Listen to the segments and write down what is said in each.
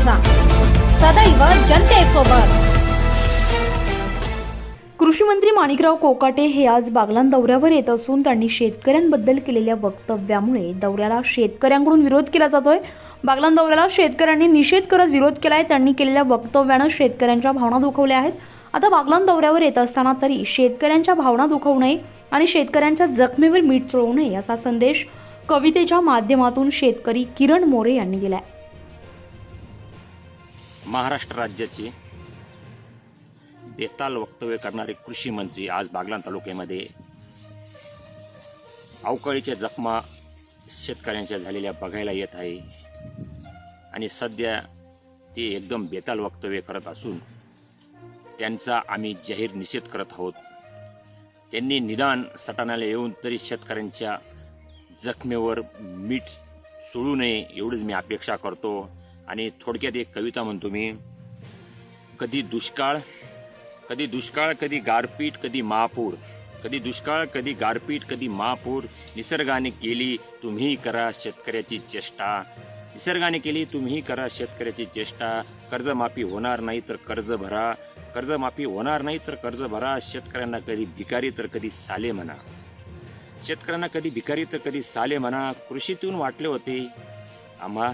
न्यूजचा सदैव जनतेसोबत। कृषी मंत्री माणिकराव कोकाटे हे आज बागलान दौऱ्यावर येत असून त्यांनी शेतकऱ्यांबद्दल केलेल्या वक्तव्यामुळे दौऱ्याला शेतकऱ्यांकडून विरोध केला जातोय. बागलान दौऱ्याला शेतकऱ्यांनी निषेध करत विरोध केलाय. त्यांनी केलेल्या वक्तव्यानं शेतकऱ्यांच्या भावना दुखवल्या आहेत. आता बागलान दौऱ्यावर येत असताना तरी शेतकऱ्यांच्या भावना दुखवू नये आणि शेतकऱ्यांच्या जखमेवर मीठ चोळू नये असा संदेश कवितेच्या माध्यमातून शेतकरी किरण मोरे यांनी दिलाय. महाराष्ट्र राज्याचे बेताल वक्तव्य करणारे कृषी मंत्री आज बागलाण तालुक्यामध्ये अवकाळीच्या जखमा शेतकऱ्यांच्या झालेल्या बघायला येत आहे. आणि सध्या ते एकदम बेताल वक्तव्य करत असून त्यांचा आम्ही जाहीर निषेध करत आहोत. त्यांनी निदान सटाण्याला येऊन तरी शेतकऱ्यांच्या जखमेवर मीठ सोडू नये एवढीच मी अपेक्षा करतो. आणि थोडक्यात एक कविता म्हणतो मी. कधी दुष्काळ कधी दुष्काळ कधी गारपीट कधी महापूर. कधी दुष्काळ कधी गारपीट कधी महापूर. निसर्गाने केली तुम्ही करा शेतकऱ्याची चेष्टा. निसर्गाने केली तुम्ही करा शेतकऱ्याची चेष्टा. कर्जमाफी होणार नाही तर कर्ज भरा. कर्जमाफी होणार नाही तर कर्ज भरा. शेतकऱ्यांना कधी भिकारी तर कधी साले म्हणा. शेतकऱ्यांना कधी भिकारी तर कधी साले म्हणा. कृषीतून वाटले होते. आम्हा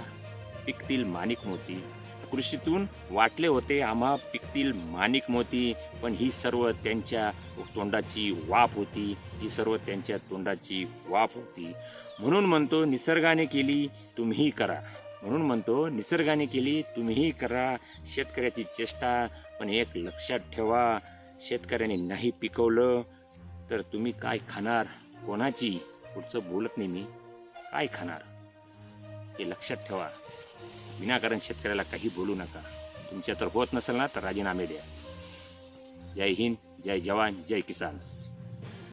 पिकतील माणिक मोती. कृषीतून वाटले होते आम्हा पिकतील माणिक मोती पण ही सर्व त्यांच्या तोंडाची वाफ होती. ही सर्व त्यांच्या तोंडाची वाफ होती. म्हणून म्हणतो निसर्गाने केली तुम्ही करा. म्हणून म्हणतो निसर्गाने केली तुम्ही करा. शेतकऱ्याची चेष्टा पण एक लक्षात ठेवा शेतकऱ्याने नाही पिकवलं तर तुम्ही काय खाणार? कोणाची? पुढचं बोलत नाही मी. काय खाणार? हे लक्षात ठेवा. विनाकारण शेतकऱ्याला काही बोलू नका. तुमच्या तर होत नसेल ना तर राजीनामे द्या. जय हिंद जय जवान जय किसान.